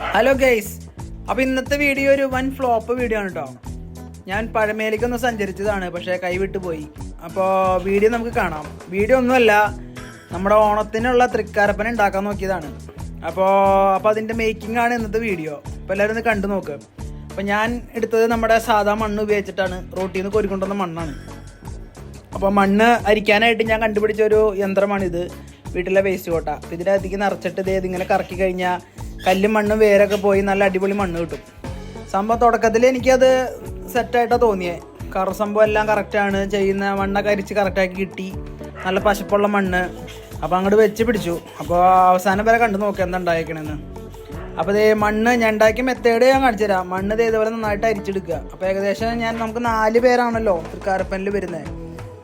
Hello guys അപ്പോൾ ഇന്നത്തെ video ഒരു വൻ ഫ്ലോപ്പ് വീഡിയോ ആണ് കേട്ടോ ഞാൻ പഴമയിലേക്കൊന്ന് സഞ്ചരിച്ചതാണ് പക്ഷേ കൈവിട്ട് പോയി. അപ്പോൾ വീഡിയോ നമുക്ക് കാണാം. വീഡിയോ ഒന്നുമല്ല നമ്മുടെ ഓണത്തിനുള്ള തൃക്കാരപ്പന ഉണ്ടാക്കാൻ നോക്കിയതാണ്. അപ്പോൾ അപ്പോൾ അതിന്റെ മേക്കിംഗ് ആണ് ഇന്നത്തെ വീഡിയോ അപ്പോൾ എല്ലാവരും ഒന്ന് കണ്ടു നോക്ക്. അപ്പോൾ ഞാൻ എടുത്തത് നമ്മുടെ സാധാ മണ്ണ് ഉപയോഗിച്ചിട്ടാണ്. റോട്ടിൽ നിന്ന് കോരിക്കൊണ്ടുവന്ന മണ്ണാണ്. അപ്പോൾ മണ്ണ് അരിക്കാനായിട്ട് ഞാൻ കണ്ടുപിടിച്ച ഒരു യന്ത്രമാണിത്. വീട്ടിലെ വേസ്റ്റ് കോട്ട. അപ്പോൾ ഇതിലധികം നിറച്ചിട്ട് ഇതേ ഇതിങ്ങനെ കറക്കി കഴിഞ്ഞാൽ കല്ലും മണ്ണും വേരൊക്കെ പോയി നല്ല അടിപൊളി മണ്ണ് കിട്ടും. സംഭവം തുടക്കത്തിൽ എനിക്കത് സെറ്റായിട്ടാണ് തോന്നിയത് കറ സംഭവം എല്ലാം കറക്റ്റാണ് ചെയ്യുന്ന മണ്ണൊക്കെ അരിച്ച് കറക്റ്റാക്കി കിട്ടി. നല്ല പശപ്പുള്ള മണ്ണ്. അപ്പോൾ അങ്ങോട്ട് വെച്ച് പിടിച്ചു. അപ്പോൾ അവസാനം വരെ കണ്ടു നോക്കാം എന്താ ഉണ്ടായേക്കണെന്ന് അപ്പോൾ ഇതേ മണ്ണ് ഞാൻ ഉണ്ടാക്കിയ മെത്തേഡ് ഞാൻ കാണിച്ചു തരാം. മണ്ണ് ദേ ഇതുപോലെ നന്നായിട്ട് അരിച്ചെടുക്കുക. അപ്പോൾ ഏകദേശം ഞാൻ നമുക്ക് നാല് പേരാണല്ലോ തൃക്കാരപ്പനിൽ വരുന്നത്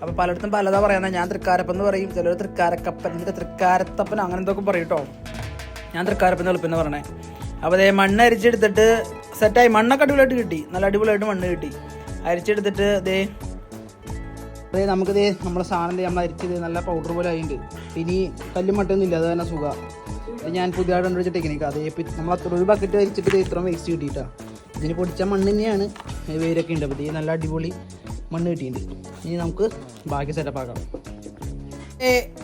അപ്പോൾ പലയിടത്തും പലതാ പറയുന്നത് ഞാൻ തൃക്കാരപ്പൻ എന്ന് പറയും. ചിലർ തൃക്കാരക്കപ്പൻ തൃക്കാരത്തപ്പൻ അങ്ങനെ എന്തൊക്കെ പറയും കേട്ടോ ഞാൻ അത്ര എന്ന് എളുപ്പം പറഞ്ഞേ. അപ്പോൾ അതേ മണ്ണ് അരിച്ചെടുത്തിട്ട് സെറ്റായി മണ്ണൊക്കെ അടിപൊളിയായിട്ട് കിട്ടി. നല്ല അടിപൊളിയായിട്ട് മണ്ണ് കിട്ടി. അരിച്ചെടുത്തിട്ട് അതേ അതെ നമുക്ക് ദേ നമ്മുടെ സാധനം നമ്മൾ അരിച്ചത് നല്ല പൗഡർ പോലെ ആയിട്ടുണ്ട് ഇനി കല്ലും മട്ടൊന്നും ഇല്ല അത് തന്നെ സുഖ. ഇത് ഞാൻ പുതിയതായിട്ട് കണ്ടുപിടിച്ച ടെക്നിക്ക് അതേ നമ്മൾ അത്ര ഒരു ബക്കറ്റ് അരിച്ചിട്ട് ഇത്രയും ഇത്ര വേസ്റ്റ് കിട്ടിയിട്ടാണ് ഇതിന് പൊടിച്ച മണ്ണ് തന്നെയാണ്. വേരൊക്കെ ഉണ്ട്. അപ്പോൾ ഇത് നല്ല അടിപൊളി മണ്ണ് കിട്ടിയിട്ടുണ്ട് ഇനി നമുക്ക് ബാക്കി സെറ്റപ്പ് ആക്കാം.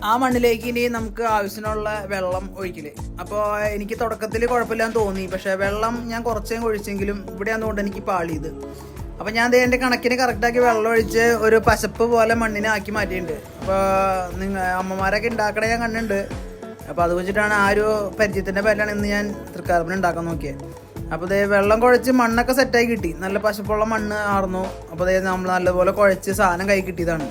ആ മണ്ണിലേക്ക് ഇനി നമുക്ക് ആവശ്യത്തിനുള്ള വെള്ളം ഒഴിക്കൽ അപ്പോൾ എനിക്ക് തുടക്കത്തിൽ കുഴപ്പമില്ലാന്ന് തോന്നി. പക്ഷേ വെള്ളം ഞാൻ കുറച്ചേ ഒഴിച്ചെങ്കിലും ഇവിടെ ആണെന്നുകൊണ്ട് എനിക്ക് പാളിയത്. അപ്പോൾ ഞാൻ ദേ എന്റെ കണക്കിന് കറക്റ്റാക്കി വെള്ളം ഒഴിച്ച് ഒരു പശപ്പ് പോലെ മണ്ണിനെ ആക്കി മാറ്റിയിട്ടുണ്ട്. അപ്പോൾ നിങ്ങൾ അമ്മമാരൊക്കെ ഉണ്ടാക്കണേ ഞാൻ കണ്ടിട്ടുണ്ട്. അപ്പോൾ അത് വെച്ചിട്ടാണ് ആ ഒരു പരിചയത്തിന്റെ പേരിലാണ് ഇന്ന് ഞാൻ തൃക്കാർപ്പിന് ഉണ്ടാക്കാൻ നോക്കിയത് അപ്പോൾ ദേ വെള്ളം കുഴച്ച് മണ്ണൊക്കെ സെറ്റായി കിട്ടി. നല്ല പശപ്പുള്ള മണ്ണ് ആർന്നു. അപ്പോൾ ദേ നമ്മൾ നല്ലപോലെ കുഴച്ച് സാധനം കൈ കിട്ടിയതാണ്.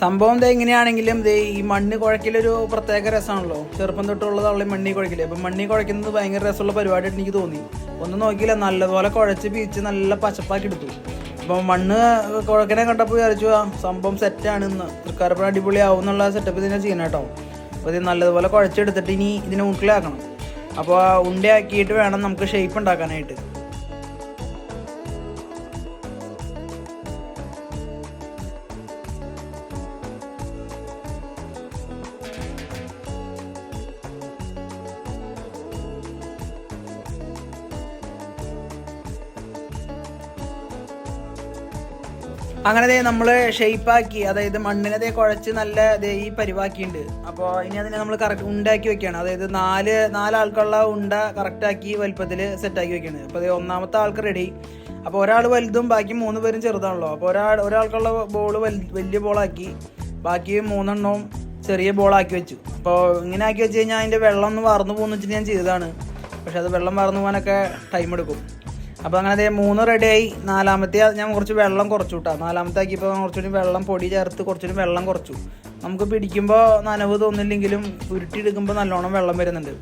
സംഭവം ദേ എങ്ങനെയാണെങ്കിലും ദേ ഈ മണ്ണ് കുഴക്കലൊരു പ്രത്യേക രസമാണല്ലോ. ചെറുപ്പം തൊട്ടുള്ളതാണല്ലോ മണ്ണി കുഴക്കൽ. അപ്പം മണ്ണി കുഴക്കുന്നത് ഭയങ്കര രസമുള്ള പരിപാടിയായിട്ട് എനിക്ക് തോന്നി. ഒന്നും നോക്കിയില്ല നല്ലതുപോലെ കുഴച്ച് പീച്ച് നല്ല പച്ചപ്പാക്കി എടുത്തു. അപ്പം മണ്ണ് കുഴക്കനെ കണ്ടപ്പോൾ വിചാരിച്ചു ആ സംഭവം സെറ്റാണ് ഇന്ന്. തൃക്കാരപ്പുഴ അടിപൊളിയാവും എന്നുള്ള സെറ്റപ്പ് തന്നെ ചെയ്യണം കേട്ടോ. അപ്പോൾ ഇത് നല്ലതുപോലെ കുഴച്ചെടുത്തിട്ട് ഇനി ഇതിനെ ഉണ്ടിലാക്കണം അപ്പോൾ ഉണ്ടയാക്കിയിട്ട് വേണം നമുക്ക് ഷേപ്പ് ഉണ്ടാക്കാനായിട്ട്. അങ്ങനെ ദേ നമ്മൾ ഷേപ്പാക്കി അതായത് മണ്ണിനെ ദേ കുഴച്ച് നല്ല ദേ ഈ പരിവാക്കിയുണ്ട്. അപ്പോൾ ഇനി അതിനെ നമ്മൾ കറക്റ്റ് ഉണ്ടാക്കി വെക്കുകയാണ് അതായത് നാല് നാലാൾക്കുള്ള ഉണ്ട കറക്റ്റാക്കി വലുപ്പത്തിൽ സെറ്റാക്കി വെക്കുകയാണ് അപ്പോൾ ദേ ഒന്നാമത്തെ ആൾക്ക് റെഡി അപ്പോൾ ഒരാൾ വലുതും ബാക്കി മൂന്ന് പേരും ചെറുതാണല്ലോ. അപ്പോൾ ഒരാൾ ഒരാൾക്കുള്ള ബോൾ വലിയ ബോളാക്കി ബാക്കി മൂന്നെണ്ണവും ചെറിയ ബോളാക്കി വെച്ചു. അപ്പോൾ ഇങ്ങനെ ആക്കി വെച്ച് കഴിഞ്ഞാൽ അതിന്റെ വെള്ളം ഒന്ന് വാർന്നു പോകുന്നു വെച്ചിട്ട് ഞാൻ ചെയ്തതാണ്. പക്ഷെ അത് വെള്ളം വാർന്നു പോകാനൊക്കെ ടൈം എടുക്കും. അപ്പോൾ അങ്ങനെ അതേ മൂന്ന് റെഡിയായി നാലാമത്തെ ഞാൻ കുറച്ച് വെള്ളം കുറച്ചു കേട്ടോ നാലാമത്തെ ആക്കിയപ്പോൾ കുറച്ചുകൂടി വെള്ളം പൊടി ചേർത്ത് കുറച്ചുകൂടി വെള്ളം കുറച്ചു. നമുക്ക് പിടിക്കുമ്പോൾ നനവ് തോന്നില്ലെങ്കിലും ഉരുട്ടിയെടുക്കുമ്പോൾ നല്ലോണം വെള്ളം വരുന്നുണ്ട്.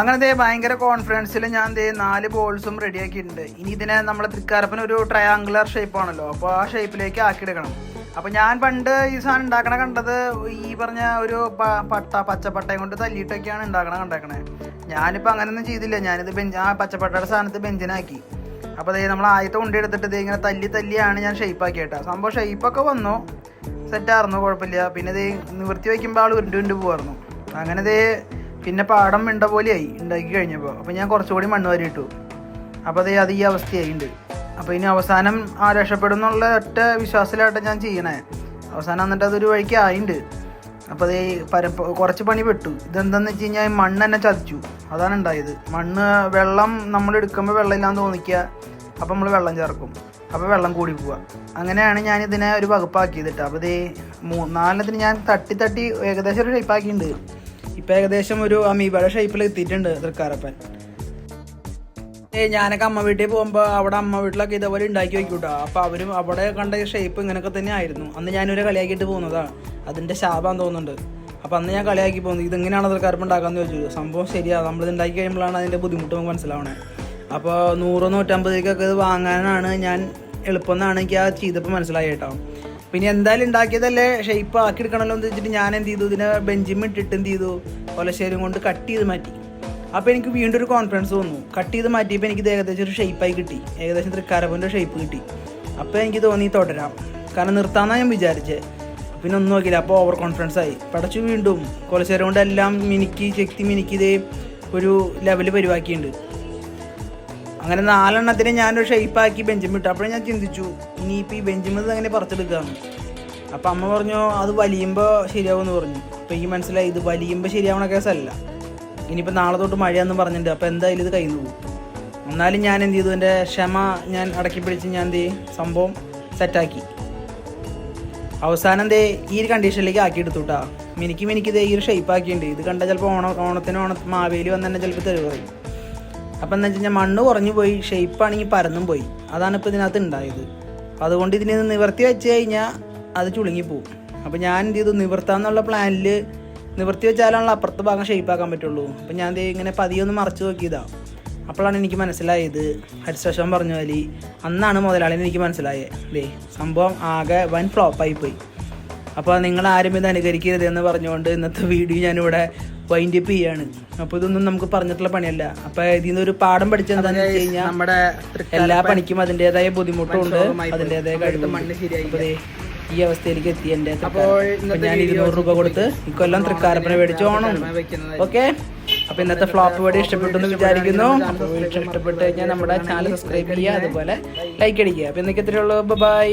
അങ്ങനെ ദേ ഭയങ്കര കോൺഫിഡൻസിൽ ഞാൻ ദേ നാല് ബോൾസും റെഡിയാക്കിയിട്ടുണ്ട് ഇനി ഇതിനെ നമ്മളെ തൃക്കാരപ്പൻ ഒരു ട്രയാങ്കുലർ ഷേപ്പ് ആണല്ലോ. അപ്പോൾ ആ ഷേപ്പിലേക്ക് ആക്കിയെടുക്കണം. അപ്പോൾ ഞാൻ പണ്ട് ഈ സാധനം ഉണ്ടാക്കണ കണ്ടത് ഈ പറഞ്ഞ ഒരു പട്ട പച്ചപ്പട്ടയും കൊണ്ട് തല്ലിയിട്ടൊക്കെയാണ് ഉണ്ടാക്കണ കണ്ടേക്കണേ. ഞാനിപ്പോൾ അങ്ങനെയൊന്നും ചെയ്തില്ല. ഞാനിത് ബെഞ്ച് ആ പച്ചപ്പട്ടയുടെ സാധനത്ത് ബെഞ്ചിനാക്കി. അപ്പോൾ ദേ നമ്മൾ ആദ്യത്തെ ഉണ്ടി എടുത്തിട്ട് ദേ ഇങ്ങനെ തല്ലി തല്ലിയാണ് ഞാൻ ഷേപ്പ് ആക്കി കേട്ടോ സംഭവം ഷെയ്പ്പൊക്കെ വന്നു. സെറ്റായിരുന്നു കുഴപ്പമില്ല. പിന്നെ ദേ നിവൃത്തി വയ്ക്കുമ്പോൾ ആൾ ഉരുണ്ട് ഉരുണ്ട് പോകായിരുന്നു അങ്ങനെ ദേ പിന്നെ പാടം മിണ്ട പോലെയായി ഉണ്ടാക്കി കഴിഞ്ഞപ്പോൾ അപ്പോൾ ഞാൻ കുറച്ചുകൂടി മണ്ണ് വാരി ഇട്ടു. അപ്പോൾ അതേ അത് ഈ അവസ്ഥയായിട്ടുണ്ട് അപ്പോൾ ഇനി അവസാനം ആ രക്ഷപ്പെടും എന്നുള്ള ഒറ്റ വിശ്വാസത്തിലായിട്ട് ഞാൻ ചെയ്യണേ. അവസാനം എന്നിട്ട് അതൊരു വഴിക്ക് ആയിണ്ട്. അപ്പോൾ അത് പര കുറച്ച് പണി പെട്ടു. ഇതെന്താന്ന് വെച്ച് കഴിഞ്ഞാൽ മണ്ണ് തന്നെ ചതിച്ചു. അതാണ് ഉണ്ടായത്. മണ്ണ് വെള്ളം നമ്മൾ എടുക്കുമ്പോൾ വെള്ളം ഇല്ലാന്ന് തോന്നിക്കുക. അപ്പോൾ നമ്മൾ വെള്ളം ചേർക്കും. അപ്പോൾ വെള്ളം കൂടി പോവുക. അങ്ങനെയാണ് ഞാൻ ഇതിനെ ഒരു വകുപ്പാക്കിയത് കേട്ടോ അപ്പോൾ ഇത് മൂ ഞാൻ തട്ടി തട്ടി ഏകദേശം ഒരു ഷേപ്പാക്കിയിട്ടുണ്ട് ഇപ്പോൾ ഏകദേശം ഒരു അമീബയുടെ ഷേപ്പിൽ എത്തിയിട്ടുണ്ട് തൃക്കാരപ്പൻ. ഏ ഞാനൊക്കെ അമ്മ വീട്ടിൽ പോകുമ്പോൾ അവിടെ അമ്മ വീട്ടിലൊക്കെ ഇതേപോലെ ഉണ്ടാക്കി വെക്കൂട്ടോ. അപ്പോൾ അവരും അവിടെ കണ്ട ഷേപ്പ് ഇങ്ങനെയൊക്കെ തന്നെ ആയിരുന്നു അന്ന് ഞാനൊരു കളിയാക്കിയിട്ട് പോകുന്നതാണ് അതിന്റെ ശാപം തോന്നുന്നുണ്ട്. അപ്പോൾ അന്ന് ഞാൻ കളിയാക്കി പോകുന്നത് ഇതെങ്ങനെയാണ് കറുപ്പ് ഉണ്ടാക്കാന്ന് ചോദിച്ചു. സംഭവം ശരിയാണ് നമ്മളിത് ഉണ്ടാക്കി കഴിയുമ്പോഴാണ് അതിന്റെ ബുദ്ധിമുട്ട് നമുക്ക് മനസ്സിലാവണേ. അപ്പോൾ നൂറ് നൂറ്റമ്പതിലേക്കൊക്കെ ഇത് വാങ്ങാനാണ് ഞാൻ എളുപ്പം എന്നാണ് എനിക്ക് ആ ചെയ്തപ്പോൾ മനസ്സിലായി കേട്ടോ. പിന്നെ എന്തായാലും ഉണ്ടാക്കിയതല്ലേ ഷേപ്പ് ആക്കി എടുക്കണമല്ലോ എന്ന് വെച്ചിട്ട് ഞാൻ എന്ത് ചെയ്തു? ഇതിനെ ബെഞ്ചിമിട്ടിട്ട് എന്ത് ചെയ്തു? കൊലശ്ശേരും കൊണ്ട് കട്ട് ചെയ്ത് മാറ്റി. അപ്പോൾ എനിക്ക് വീണ്ടും ഒരു കോൺഫിഡൻസ് വന്നു. കട്ട് ചെയ്ത് മാറ്റിയപ്പോൾ എനിക്ക് ഏകദേശം ഒരു ഷേപ്പായി കിട്ടി. ഏകദേശം തൃക്കാരപ്പന്റെ ഷേപ്പ് കിട്ടി. അപ്പോൾ എനിക്ക് തോന്നി തുടരാം. കാരണം നിർത്താമെന്നാണ് ഞാൻ വിചാരിച്ചത് പിന്നെ ഒന്നും നോക്കിയില്ല. അപ്പോൾ ഓവർ കോൺഫിഡൻസ് ആയി. പടച്ചു വീണ്ടും. കൊലച്ചേരം കൊണ്ട് എല്ലാം മിനിക്ക് ശക്തി മിനിക്ക് ഇതേ ഒരു ലെവൽ പരിവാക്കിയിട്ടുണ്ട് അങ്ങനെ നാലെണ്ണത്തിന് ഞാനൊരു ഷേപ്പാക്കി ബെഞ്ചിൽ ഇട്ടു അപ്പോഴും ഞാൻ ചിന്തിച്ചു ഇനിയിപ്പോൾ ഈ ബെഞ്ചിമത് അങ്ങനെ പറിച്ചെടുക്കാന്ന് അപ്പം അമ്മ പറഞ്ഞു അത് വലിയുമ്പോൾ ശരിയാവുമെന്ന് പറഞ്ഞു. അപ്പോൾ ഈ മനസ്സിലായി ഇത് വലിയുമ്പോൾ ശരിയാവണ കേസല്ല. ഇനിയിപ്പോൾ നാളെ തൊട്ട് മഴയാണെന്ന് പറഞ്ഞിട്ടുണ്ട്. അപ്പോൾ എന്തായാലും ഇത് നിന്ന് പോകും? എന്നാലും ഞാൻ എന്ത് ചെയ്തു? എന്റെ ക്ഷമ ഞാൻ അടക്കി പിടിച്ച് ഞാൻ എന്ത് ചെയ്യും? സംഭവം സെറ്റാക്കി അവസാനം ദേ ഈ ഒരു കണ്ടീഷനിലേക്ക് ആക്കി എടുത്തു കേട്ടാ മിനിക്ക് മിനിക്ക് ദേ ഈ ഒരു ഷേപ്പ് ആക്കിയിട്ടുണ്ട്. ഇത് കണ്ടാൽ ചിലപ്പോൾ ഓണ ഓണത്തിന് ഓണ മാവേലി വന്ന് തന്നെ ചിലപ്പോൾ തെളിവ് പറയും. അപ്പം എന്താ വെച്ച് കഴിഞ്ഞാൽ മണ്ണ് കുറഞ്ഞു പോയി ഷേപ്പ് ആണെങ്കിൽ പരന്നും പോയി. അതാണ് ഇപ്പോൾ ഇതിനകത്ത് ഉണ്ടായത് അതുകൊണ്ട് ഇതിനെ നിവർത്തി വെച്ച് കഴിഞ്ഞാൽ അത് ചുളുങ്ങിപ്പോവും അപ്പോൾ ഞാൻ എന്ത് ചെയ്തു? നിവർത്താന്നുള്ള പ്ലാനിൽ നിവർത്തി വെച്ചാലാണല്ലോ അപ്പുറത്തെ ഭാഗം ഷേപ്പാക്കാൻ പറ്റുള്ളൂ. അപ്പം ഞാൻ ഇങ്ങനെ പതിയൊന്ന് മറച്ചു നോക്കിയതാ. അപ്പോഴാണ് എനിക്ക് മനസ്സിലായത്. ഹരിശേഷം പറഞ്ഞ പോലെ അന്നാണ് മുതലാളിന് എനിക്ക് മനസ്സിലായത് ദേ സംഭവം ആകെ വൻ ഫ്ലോപ്പായി പോയി. അപ്പോൾ നിങ്ങൾ ആരും ഇത് അനുകരിക്കരുത് എന്ന് പറഞ്ഞുകൊണ്ട് ഇന്നത്തെ വീഡിയോ ഞാനിവിടെ വൈൻഡ് അപ്പ് ചെയ്യാണ്. അപ്പോൾ ഇതൊന്നും നമുക്ക് പറഞ്ഞിട്ടുള്ള പണിയല്ല. അപ്പോൾ ഇതിൽ നിന്ന് ഒരു പാഠം പഠിച്ചെന്താണെന്ന് വെച്ച് കഴിഞ്ഞാൽ നമ്മുടെ എല്ലാ പണിക്കും അതിന്റെതായ ബുദ്ധിമുട്ടുണ്ട്. അതിന്റെതായ കഴിവ് മണ്ണ് ശരിയായി അപ്പോൾ ഈ അവസ്ഥയിലേക്ക് എത്തി എന്റെ ഇന്നത്തെ ഞാൻ ഇരുന്നൂറ് രൂപ കൊടുത്ത് ഇക്കൊല്ലം തൃക്കാരപ്പന മേടിച്ച് ഓണം. ഓക്കെ? അപ്പൊ ഇന്നത്തെ ഫ്ലോപ്പ് വീഡിയോ ഇഷ്ടപ്പെട്ടു എന്ന് വിചാരിക്കുന്നു. വീഡിയോ ഇഷ്ടപ്പെട്ട് കഴിഞ്ഞാൽ നമ്മുടെ ചാനൽ സബ്സ്ക്രൈബ് ചെയ്യുക അതുപോലെ ലൈക്ക് അടിക്കുക. അപ്പൊ ഇന്നൊക്കെ ഇത്രയുള്ളൂ ബൈ.